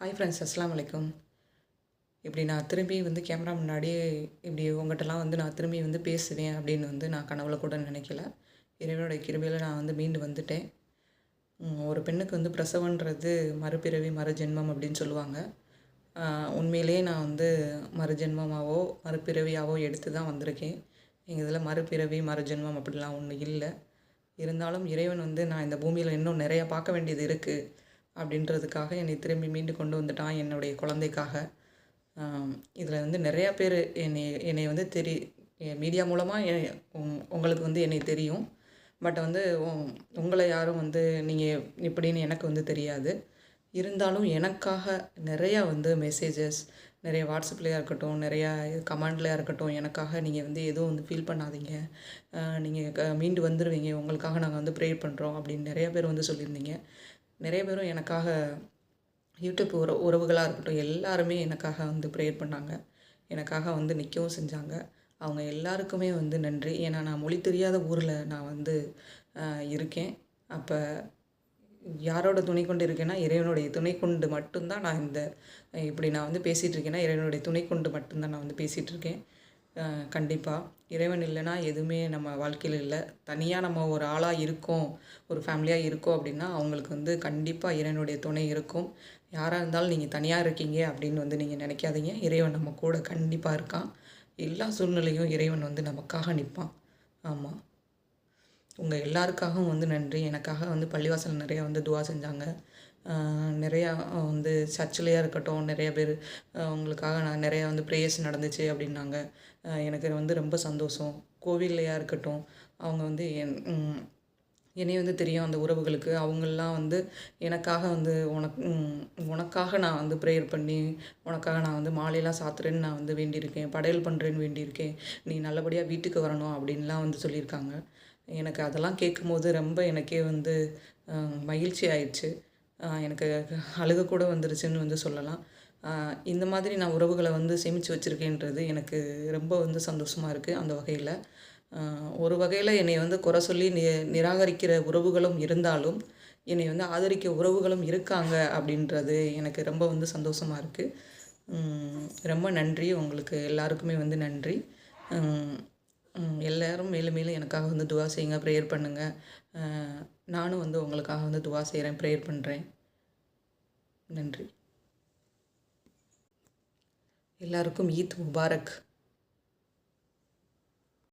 Hi friends அஸ்லாம் அலைக்கும் இப்படி நான் திரும்பி வந்து கேமரா முன்னாடி இப்படி உங்கள்கிட்டலாம் வந்து நான் திரும்பி வந்து பேசுவேன் அப்படின்னு வந்து நான் கனவுல கூட நினைக்கல. இறைவனுடைய கிருபையில் நான் வந்து மீண்டு வந்துட்டேன். ஒரு பெண்ணுக்கு வந்து பிரசவன்றது மறுபிறவி மறுஜென்மம் அப்படின்னு சொல்லுவாங்க. உண்மையிலேயே நான் வந்து மறுஜென்மமாவோ மறுபிறவியாவோ எடுத்து தான் வந்திருக்கேன். எங்கள் இதில் மறுபிறவி மறுஜென்மம் அப்படிலாம் ஒன்றும் இல்லை. இருந்தாலும் இறைவன் வந்து நான் இந்த பூமியில் இன்னும் நிறையா பார்க்க வேண்டியது இருக்குது அப்படின்றதுக்காக என்னை திரும்பி மீண்டு கொண்டு வந்துட்டான் என்னுடைய குழந்தைக்காக. இதில் வந்து நிறையா பேர் என்னை என்னை வந்து தெரி மீடியா மூலமாக உங்களுக்கு வந்து என்னை தெரியும். பட் வந்து உங்களை யாரும் வந்து நீங்கள் இப்படின்னு எனக்கு வந்து தெரியாது. இருந்தாலும் எனக்காக நிறையா வந்து மெசேஜஸ் நிறைய வாட்ஸ்அப்லையாக இருக்கட்டும் நிறையா கமெண்ட்லையாக இருக்கட்டும் எனக்காக நீங்கள் வந்து எதுவும் வந்து ஃபீல் பண்ணாதீங்க. நீங்கள் க மீண்டு வந்துடுவீங்க உங்களுக்காக நாங்கள் வந்து ப்ரேயர் பண்ணுறோம் அப்படின்னு நிறைய பேர் வந்து சொல்லியிருந்தீங்க. நிறைய பேரும் எனக்காக யூடியூப் உற உறவுகளாக இருக்கட்டும் எல்லாருமே எனக்காக வந்து ப்ரேயர் பண்ணாங்க. எனக்காக வந்து நிற்கவும் செஞ்சாங்க. அவங்க எல்லாருக்குமே வந்து நன்றி. ஏன்னா நான் மொழி தெரியாத ஊரில் நான் வந்து இருக்கேன். அப்போ யாரோட துணை கொண்டு இருக்கேன்னா இறைவனுடைய துணை கொண்டு மட்டும்தான் நான் இந்த இப்படி நான் வந்து பேசிகிட்டு இருக்கேன்னா இறைவனுடைய துணை கொண்டு மட்டும்தான் நான் வந்து பேசிகிட்டு இருக்கேன். கண்டிப்பாக இறைவன் இல்லைன்னா எதுவுமே நம்ம வாழ்க்கையில் இல்லை. தனியாக நம்ம ஒரு ஆளாக இருக்கோம் ஒரு ஃபேமிலியாக இருக்கோம் அப்படின்னா அவங்களுக்கு வந்து கண்டிப்பாக இறைவனுடைய துணை இருக்கும். யாராக இருந்தாலும் நீங்கள் தனியாக இருக்கீங்க அப்படின்னு வந்து நீங்கள் நினைக்காதீங்க. இறைவன் நம்ம கூட கண்டிப்பாக இருக்கான். எல்லா சூழ்நிலையும் இறைவன் வந்து நமக்காக நிற்பான் ஆமாம் உங்கள் எல்லாருக்காகவும் வந்து நன்றி. எனக்காக வந்து பள்ளிவாசல் நிறையா வந்து துவா செஞ்சாங்க. நிறையா வந்து சர்ச்சிலையாக இருக்கட்டும் நிறைய பேர் உங்களுக்காக நான் நிறையா வந்து ப்ரேயர்ஸ் நடந்துச்சு அப்படின்னாங்க. எனக்கு வந்து ரொம்ப சந்தோஷம். கோவில்லையாக இருக்கட்டும் அவங்க வந்து என் என்னை வந்து தெரியும் அந்த உறவுகளுக்கு. அவங்கெல்லாம் வந்து எனக்காக வந்து உனக்கு உனக்காக நான் வந்து ப்ரேயர் பண்ணி உனக்காக நான் வந்து மாலையெல்லாம் சாத்துறேன்னு நான் வந்து வேண்டியிருக்கேன். படையல் பண்ணுறேன்னு வேண்டியிருக்கேன். நீ நல்லபடியாக வீட்டுக்கு வரணும் அப்படின்லாம் வந்து சொல்லியிருக்காங்க. எனக்கு அதெல்லாம் கேட்கும்போது ரொம்ப எனக்கே வந்து மகிழ்ச்சி ஆயிடுச்சு. எனக்கு அழுக கூட வந்துருச்சுன்னு வந்து சொல்லலாம். இந்த மாதிரி நான் உறவுகளை வந்து சேமித்து வச்சுருக்கேன்றது எனக்கு ரொம்ப வந்து சந்தோஷமாக இருக்குது அந்த வகையில். ஒரு வகையில் என்னை வந்து குறை சொல்லி நி நிராகரிக்கிற உறவுகளும் இருந்தாலும் என்னை வந்து ஆதரிக்க உறவுகளும் இருக்காங்க அப்படின்றது எனக்கு ரொம்ப வந்து சந்தோஷமாக இருக்குது ரொம்ப நன்றி. உங்களுக்கு எல்லாருக்குமே வந்து நன்றி. எல்லோரும் மேலும் மேலும் எனக்காக வந்து துவா செய்யுங்க ப்ரேயர் பண்ணுங்கள் நானும் வந்து உங்களுக்காக வந்து துவா செய்கிறேன் ப்ரேயர் பண்ணுறேன் நன்றி. எல்லாருக்கும் ஈத் முபாரக்.